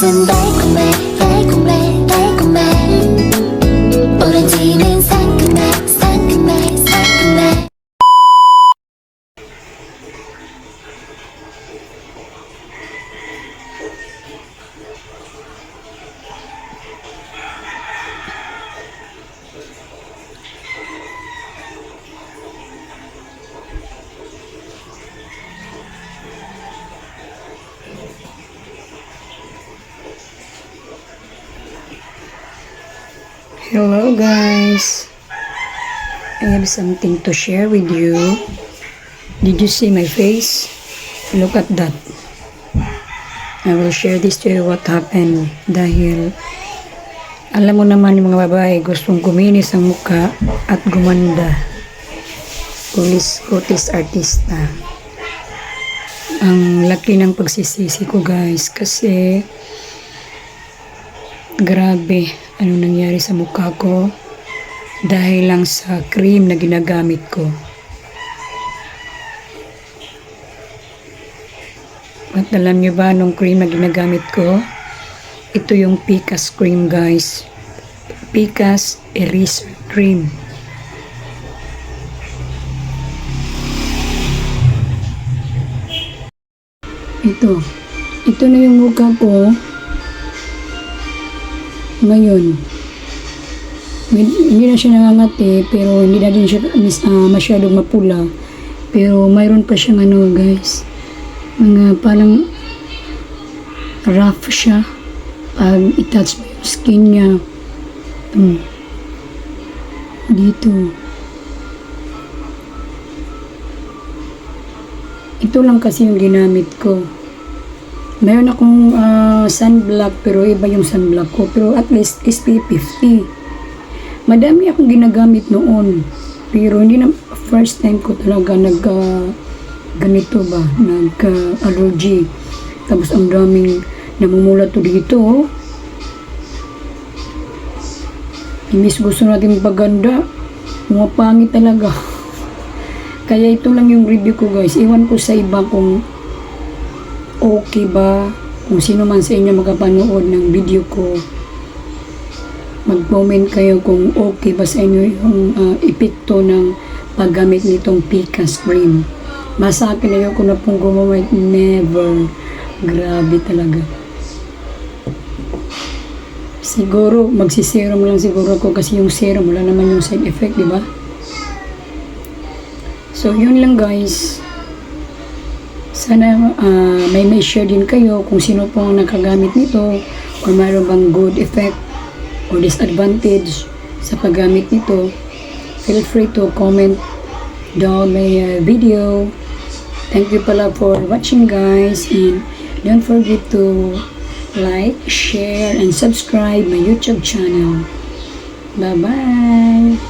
dancing like me Hello guys. I have something to share with you. Did you see my face? Look at that. I will share this to you what happened dahil alam mo naman yung mga babae gustong kuminis ang muka at gumanda. Kulis kutis artista. Ang laki ng pagsisisi ko guys kasi Grabe, ano nangyari sa mukha ko dahil lang sa cream na ginagamit ko. At alam niyo ba anong cream na ginagamit ko? Ito yung Picas cream guys. Picas Eraser Cream. Ito. Ito na yung mukha ko ngayon, hindi na siya nangangati, pero hindi na din siya ah, masyadong mapula. Pero mayroon pa siyang ano guys, mga parang rough siya pag itouch mo yung skin niya. Hmm. Dito. Ito lang kasi yung ginamit ko. Meron akong ah, sunblock pero iba yung sunblock ko. Pero at least SPF 50. Madami akong ginagamit noon. Pero hindi na first time ko talaga nag ah, ganito ba, nag ah, allergy. Tapos ang daming namumula to dito. Imbis gusto natin paganda, mga pangit talaga. Kaya ito lang yung review ko guys. Iwan ko sa iba kung okay ba? Kung sino man sa inyo makapanood ng video ko mag-comment kayo kung okay ba sa inyo yung uh, epekto ng paggamit nitong Picas cream masa na ko na pong gumamit. Never. Grabe talaga. Siguro magsiserum lang siguro ko kasi yung serum wala naman yung side effect di ba? So yun lang guys sana ah, may may share din kayo kung sino pong nakagamit nito or mayroon bang good effect or disadvantage sa paggamit nito. Feel free to comment down my uh, video. Thank you pala for watching guys and don't forget to like, share, and subscribe my YouTube channel. Bye-bye!